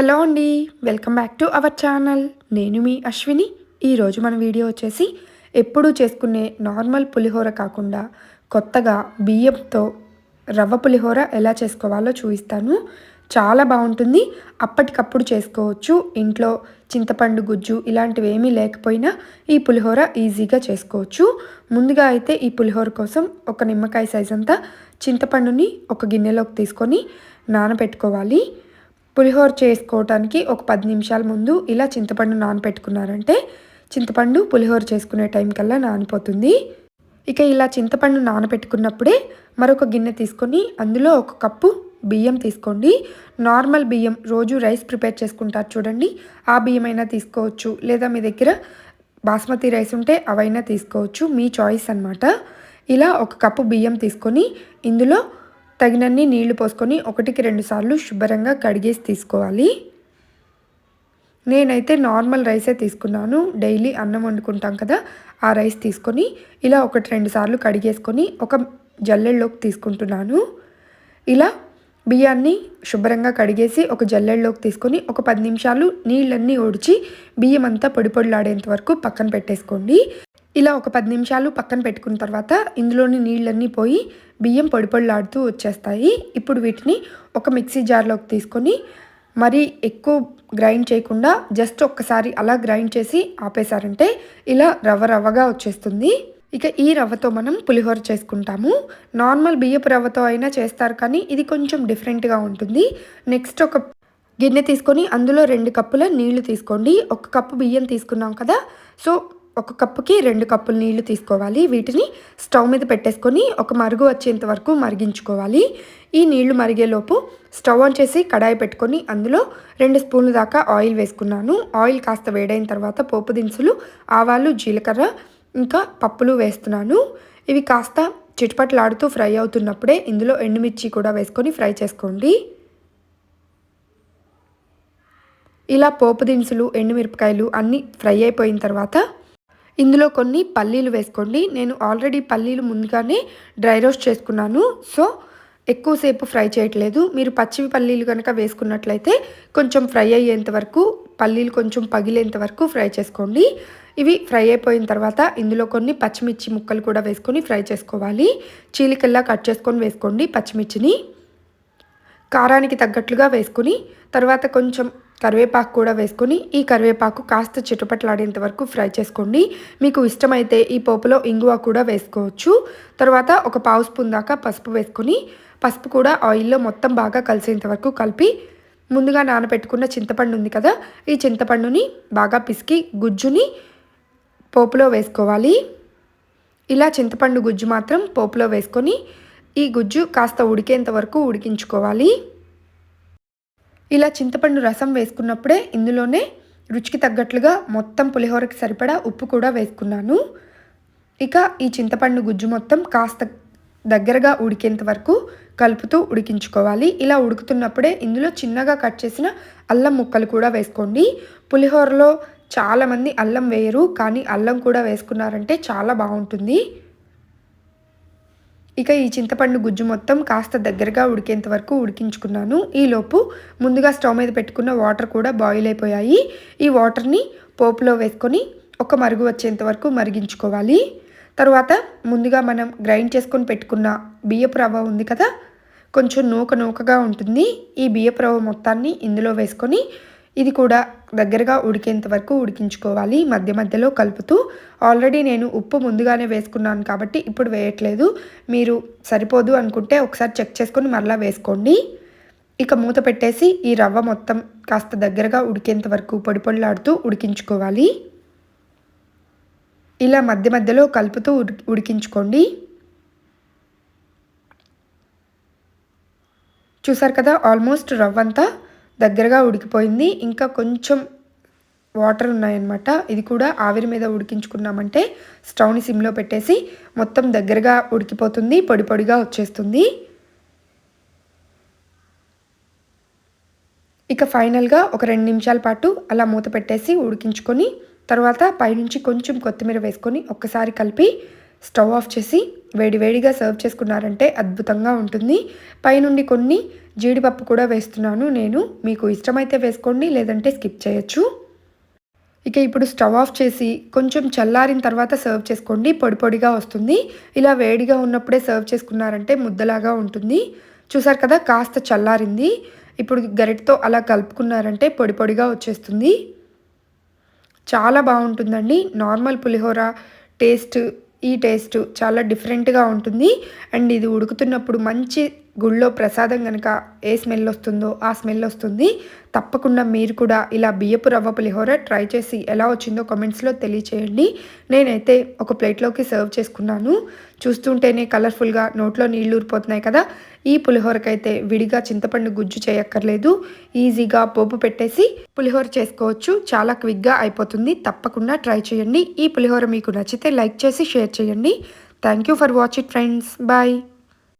Hello అండి welcome back to our channel. నేను మీ అశ్విని. ఈరోజు మన వీడియో వచ్చేసి ఎప్పుడూ చేసుకునే నార్మల్ పులిహోర కాకుండా కొత్తగా బియ్యంతో రవ్వ పులిహోర ఎలా చేసుకోవాలో చూపిస్తాను. చాలా బాగుంటుంది. అప్పటికప్పుడు చేసుకోవచ్చు. ఇంట్లో చింతపండు గుజ్జు ఇలాంటివి ఏమీ లేకపోయినా ఈ పులిహోర ఈజీగా చేసుకోవచ్చు. ముందుగా అయితే ఈ పులిహోర కోసం ఒక నిమ్మకాయ సైజ్ అంతా చింతపండుని ఒక గిన్నెలోకి తీసుకొని నానబెట్టుకోవాలి. పులిహోర చేసుకోవటానికి ఒక పది నిమిషాల ముందు ఇలా చింతపండు నానబెట్టుకున్నారంటే చింతపండు పులిహోర చేసుకునే టైం కల్లా నానిపోతుంది. ఇక ఇలా చింతపండు నానబెట్టుకున్నప్పుడే మరొక గిన్నె తీసుకొని అందులో ఒక కప్పు బియ్యం తీసుకోండి. నార్మల్ బియ్యం రోజు రైస్ ప్రిపేర్ చేసుకుంటారు చూడండి. ఆ బియ్యం అయినా తీసుకోవచ్చు. లేదా మీ దగ్గర బాస్మతి రైస్ ఉంటే అవైనా తీసుకోవచ్చు. మీ చాయిస్ అనమాట ఇలా ఒక కప్పు బియ్యం తీసుకొని ఇందులో తగినన్ని నీళ్ళు పోసుకొని ఒకటికి రెండు సార్లు శుభ్రంగా కడిగేసి తీసుకోవాలి. నేనైతే నార్మల్ రైసే తీసుకున్నాను. డైలీ అన్నం వండుకుంటాం కదా ఆ రైస్ తీసుకొని ఇలా ఒకటి రెండు సార్లు కడిగేసుకొని ఒక జల్లెల్లోకి తీసుకుంటున్నాను. ఇలా బియ్యాన్ని శుభ్రంగా కడిగేసి ఒక జల్లెల్లోకి తీసుకొని ఒక పది నిమిషాలు నీళ్ళన్నీ ఒడిచి బియ్యం అంతా పొడి పొడిలాడేంత వరకు పక్కన పెట్టేసుకోండి. ఇలా ఒక పది నిమిషాలు పక్కన పెట్టుకున్న తర్వాత ఇందులోని నీళ్ళన్నీ పోయి బియ్యం పొడి పొడిలాడుతూ వచ్చేస్తాయి. ఇప్పుడు వీటిని ఒక మిక్సీ జార్లోకి తీసుకొని మరీ ఎక్కువ గ్రైండ్ చేయకుండా జస్ట్ ఒక్కసారి అలా గ్రైండ్ చేసి ఆపేశారంటే ఇలా రవ్వ రవ్వగా వచ్చేస్తుంది. ఇక ఈ రవ్వతో మనం పులిహోర చేసుకుంటాము. నార్మల్ బియ్యపు రవ్వతో అయినా చేస్తారు కానీ ఇది కొంచెం డిఫరెంట్గా ఉంటుంది. నెక్స్ట్ ఒక గిన్నె తీసుకొని అందులో రెండు కప్పుల నీళ్ళు తీసుకోండి. ఒక కప్పు బియ్యం తీసుకున్నాం కదా. సో ఒక కప్పుకి రెండు కప్పులు నీళ్ళు తీసుకోవాలి. వీటిని స్టవ్ మీద పెట్టేసుకొని ఒక మరుగు వచ్చేంత వరకు మరిగించుకోవాలి. ఈ నీళ్ళు మరిగేలోపు స్టవ్ ఆన్ చేసి కడాయి పెట్టుకొని అందులో రెండు స్పూన్ల దాకా ఆయిల్ వేసుకున్నాను. ఆయిల్ కాస్త వేడైన తర్వాత పోపు దినుసులు ఆవాలు జీలకర్ర ఇంకా పప్పులు వేస్తున్నాను. ఇవి కాస్త చిటపట్లాడుతూ ఫ్రై అవుతున్నప్పుడే ఇందులో ఎండుమిర్చి కూడా వేసుకొని ఫ్రై చేసుకోండి. ఇలా పోపు దినుసులు ఎండుమిరపకాయలు అన్నీ ఫ్రై అయిపోయిన తర్వాత ఇందులో కొన్ని పల్లీలు వేసుకోండి. నేను ఆల్రెడీ పల్లీలు ముందుగానే డ్రై రోస్ట్ చేసుకున్నాను. సో ఎక్కువసేపు ఫ్రై చేయట్లేదు. మీరు పచ్చివి పల్లీలు కనుక వేసుకున్నట్లయితే కొంచెం ఫ్రై అయ్యేంత వరకు పల్లీలు కొంచెం పగిలేంత వరకు ఫ్రై చేసుకోండి. ఇవి ఫ్రై అయిపోయిన తర్వాత ఇందులో కొన్ని పచ్చిమిర్చి ముక్కలు కూడా వేసుకొని ఫ్రై చేసుకోవాలి. చీలికల్లా కట్ చేసుకొని వేసుకోండి పచ్చిమిర్చిని. కారానికి తగ్గట్లుగా వేసుకుని తర్వాత కొంచెం కరివేపాకు కూడా వేసుకొని ఈ కరివేపాకు కాస్త చిటపట్లాడేంత వరకు ఫ్రై చేసుకోండి. మీకు ఇష్టమైతే ఈ పోపులో ఇంగువ కూడా వేసుకోవచ్చు. తర్వాత ఒక పావు స్పూన్ దాకా పసుపు వేసుకొని పసుపు కూడా ఆయిల్లో మొత్తం బాగా కలిసేంత వరకు కలిపి ముందుగా నానబెట్టుకున్న చింతపండు ఉంది కదా ఈ చింతపండుని బాగా పిసికి గుజ్జుని పోపులో వేసుకోవాలి. ఇలా చింతపండు గుజ్జు మాత్రం పోపులో వేసుకొని ఈ గుజ్జు కాస్త ఉడికేంత వరకు ఉడికించుకోవాలి. ఇలా చింతపండు రసం వేసుకున్నప్పుడే ఇందులోనే రుచికి తగ్గట్లుగా మొత్తం పులిహోరకి సరిపడా ఉప్పు కూడా వేసుకున్నాను. ఇక ఈ చింతపండు గుజ్జు మొత్తం కాస్త దగ్గరగా ఉడికేంత వరకు కలుపుతూ ఉడికించుకోవాలి. ఇలా ఉడుకుతున్నప్పుడే ఇందులో చిన్నగా కట్ చేసిన అల్లం ముక్కలు కూడా వేసుకోండి. పులిహోరలో చాలామంది అల్లం వేయరు కానీ అల్లం కూడా వేసుకున్నారంటే చాలా బాగుంటుంది. ఇక ఈ చింతపండు గుజ్జు మొత్తం కాస్త దగ్గరగా ఉడికేంత వరకు ఉడికించుకున్నాను. ఈలోపు ముందుగా స్టవ్ మీద పెట్టుకున్న వాటర్ కూడా బాయిల్ అయిపోయాయి. ఈ వాటర్ని పోపులో వేసుకొని ఒక మరుగు వచ్చేంత వరకు మరిగించుకోవాలి. తర్వాత ముందుగా మనం గ్రైండ్ చేసుకొని పెట్టుకున్న బియ్యపు రవ్వ ఉంది కదా కొంచెం నూక నూకగా ఉంటుంది. ఈ బియ్యపు రవ్వ మొత్తాన్ని ఇందులో వేసుకొని ఇది కూడా దగ్గరగా ఉడికేంత వరకు ఉడికించుకోవాలి. మధ్య మధ్యలో కలుపుతూ ఆల్రెడీ నేను ఉప్పు ముందుగానే వేసుకున్నాను కాబట్టి ఇప్పుడు వేయట్లేదు. మీరు సరిపోదు అనుకుంటే ఒకసారి చెక్ చేసుకొని మరలా వేసుకోండి. ఇక మూత పెట్టేసి ఈ రవ్వ మొత్తం కాస్త దగ్గరగా ఉడికేంత వరకు పొడి పొడిలాడుతూ ఉడికించుకోవాలి. ఇలా మధ్య మధ్యలో కలుపుతూ ఉడికించుకోండి. చూసారు కదా ఆల్మోస్ట్ రవ్వ అంతా దగ్గరగా ఉడికిపోయింది. ఇంకా కొంచెం వాటర్ ఉన్నాయన్నమాట. ఇది కూడా ఆవిరి మీద ఉడికించుకున్నామంటే స్టవ్ని సిమ్లో పెట్టేసి మొత్తం దగ్గరగా ఉడికిపోతుంది పొడి పొడిగా వచ్చేస్తుంది. ఇక ఫైనల్గా ఒక రెండు నిమిషాల పాటు అలా మూత పెట్టేసి ఉడికించుకొని తర్వాత పైనుంచి కొంచెం కొత్తిమీర వేసుకొని ఒక్కసారి కలిపి స్టవ్ ఆఫ్ చేసి వేడివేడిగా సర్వ్ చేసుకున్నారంటే అద్భుతంగా ఉంటుంది. పైనుండి కొన్ని జీడిపప్పు కూడా వేస్తున్నాను. నేను మీకు ఇష్టమైతే వేసుకోండి లేదంటే స్కిప్ చేయొచ్చు. ఇక ఇప్పుడు స్టవ్ ఆఫ్ చేసి కొంచెం చల్లారిన తర్వాత సర్వ్ చేసుకోండి. పొడి పొడిగా వస్తుంది. ఇలా వేడిగా ఉన్నప్పుడే సర్వ్ చేసుకున్నారంటే ముద్దలాగా ఉంటుంది. చూసారు కదా కాస్త చల్లారింది. ఇప్పుడు గరిటతో అలా కలుపుకున్నారంటే పొడి పొడిగా వచ్చేస్తుంది. చాలా బాగుంటుందండి. నార్మల్ పులిహోర టేస్ట్ ఈ టేస్ట్ చాలా డిఫరెంట్గా ఉంటుంది. అండ్ ఇది ఉడుకుతున్నప్పుడు మంచి గుళ్ళో ప్రసాదం కనుక ఏ స్మెల్ వస్తుందో ఆ స్మెల్ వస్తుంది. తప్పకుండా మీరు కూడా ఇలా బియ్యపు రవ్వ పులిహోర ట్రై చేసి ఎలా వచ్చిందో కామెంట్స్లో తెలియచేయండి. నేనైతే ఒక ప్లేట్లోకి సర్వ్ చేసుకున్నాను. చూస్తుంటేనే కలర్ఫుల్గా నోట్లో నీళ్ళు ఊరిపోతున్నాయి కదా. ఈ పులిహోరకైతే విడిగా చింతపండు గుజ్జు చేయక్కర్లేదు. ఈజీగా పోపు పెట్టేసి పులిహోర చేసుకోవచ్చు. చాలా క్విక్గా అయిపోతుంది. తప్పకుండా ట్రై చేయండి. ఈ పులిహోర మీకు నచ్చితే లైక్ చేసి షేర్ చేయండి. Thank you for watch it friends bye